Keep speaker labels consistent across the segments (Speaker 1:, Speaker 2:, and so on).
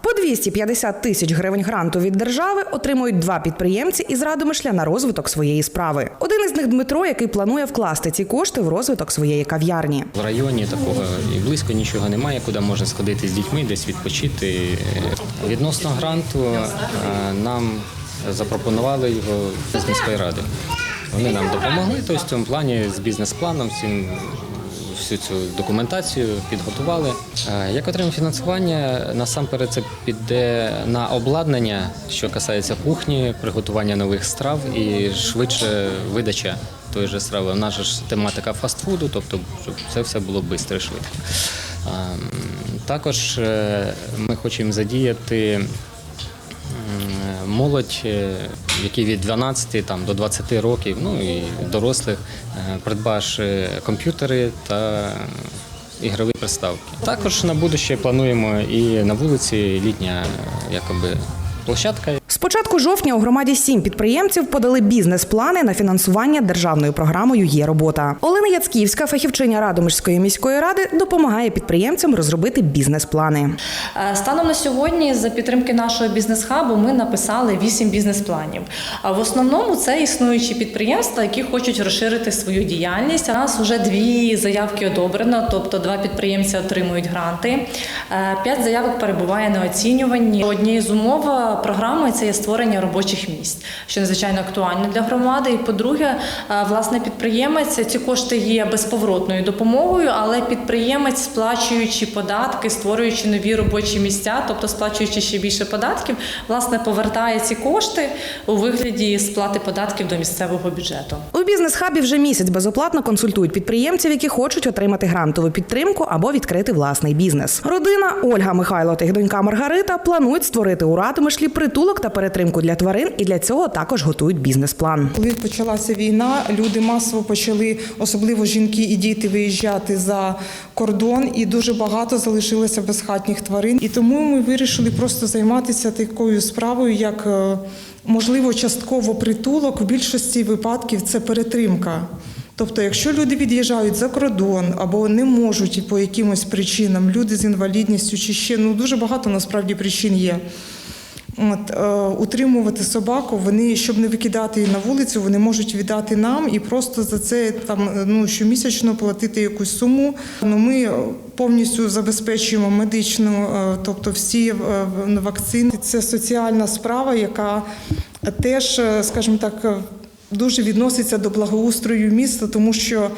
Speaker 1: По 250 тисяч гривень гранту від держави отримують два підприємці із Радомишля на розвиток своєї справи. Один із них Дмитро, який планує вкласти ці кошти в розвиток своєї кав'ярні.
Speaker 2: В районі такого і близько нічого немає, куди можна сходити з дітьми, десь відпочити. Відносно гранту е, нам запропонували його з міської ради. Вони нам допомогли, тобто в цьому плані з бізнес-планом всім. Всю цю документацію підготували. Е, Як отримаємо фінансування, насамперед це піде на обладнання, що касається кухні, приготування нових страв і швидше видача тої ж страви. У нас ж тематика фастфуду, тобто щоб це все було швидко і швидко. Ем, Також е, ми хочемо задіяти молодь, е, які від 12 там, до 20 років, ну і дорослих, е, комп'ютери та ігрові приставки. Також на будущее плануємо і на вулиці літня е, якоби, площадка.
Speaker 1: Початку жовтня у громаді сім підприємців подали бізнес-плани на фінансування державною програмою Є робота. Олена Яцківська, фахівчиня Радомишльської міської ради, допомагає підприємцям розробити бізнес-плани.
Speaker 3: Е, Станом на сьогодні, за підтримки нашого бізнес-хабу, ми написали вісім бізнес-планів. А в основному це існуючі підприємства, які хочуть розширити свою діяльність. У нас вже дві заявки одобрено, тобто два підприємці отримують гранти. Е, П'ять заявок перебуває на оцінюванні. Однією з умов е, програми це є створення робочих місць, що надзвичайно актуально для громади. І по-друге, е, власне, підприємець ці кошти є безповоротною допомогою, але підприємець, сплачуючи податки, створюючи нові робочі місця, тобто сплачуючи ще більше податків, власне повертає ці кошти у вигляді сплати податків до місцевого бюджету.
Speaker 1: У бізнес-хабі вже місяць безоплатно консультують підприємців, які хочуть отримати грантову підтримку або відкрити власний бізнес. Родина Ольга Михайло та їх донька Маргарита планують створити у Радомишлі притулок та перетримку для тварин, і для цього також готують бізнес-план.
Speaker 4: Коли почалася війна, люди масово почали, особливо жінки і діти, виїжджати за кордон, і дуже багато залишилося безхатніх тварин. І тому ми вирішили просто займатися такою справою, як е, можливо частково притулок. В більшості випадків це перетримка. Тобто, якщо люди від'їжджають за кордон або не можуть по якимось причинам, люди з інвалідністю чи ще ну дуже багато насправді причин є. От, е, утримувати собаку, вони, щоб не викидати її на вулицю, вони можуть віддати нам і просто за це там е, ну, щомісячно платити якусь суму. Ну, ми повністю забезпечуємо медичну, е, тобто всі е, вакцини. Це соціальна справа, яка теж, е, скажімо так, е, дуже відноситься до благоустрою міста, тому що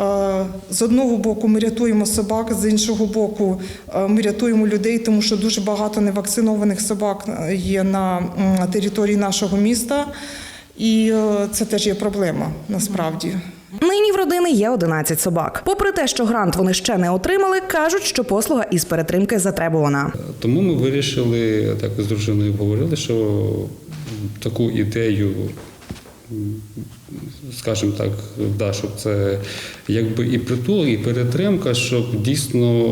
Speaker 4: е, з одного боку ми рятуємо собак, з іншого боку е, ми рятуємо людей, тому що дуже багато невакцинованих собак е, є на території нашого міста, і це теж є проблема насправді.
Speaker 1: Нині в родини є 11 собак. Попри те, що грант вони ще не отримали, кажуть, що послуга із перетримки затребувана.
Speaker 5: Тому ми вирішили, так з дружиною говорили, що таку ідею, скажімо так, да, щоб це якби і притулок, і перетримка, щоб дійсно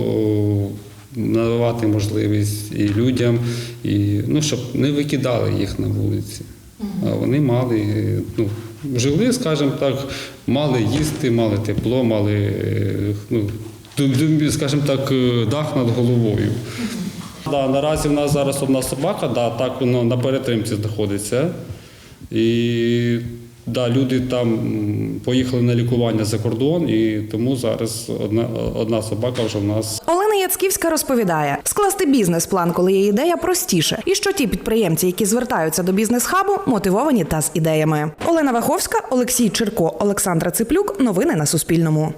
Speaker 5: надавати можливість і людям, і ну, щоб не викидали їх на вулиці. А вони мали, ну, жили, скажімо так, мали їсти, мали тепло, мали, ну, скажімо так, е, дах над головою. Да, наразі в нас зараз одна собака, да, так воно на перетримці знаходиться. І да, люди там поїхали на лікування за кордон, і тому зараз одна, одна собака вже в нас
Speaker 1: Олена Яцківська розповідає, скласти бізнес-план, коли є ідея, простіше, і що ті підприємці, які звертаються до бізнес-хабу, мотивовані та з ідеями. Олена Ваховська, Олексій Чирко, Олександра Циплюк. Новини на Суспільному.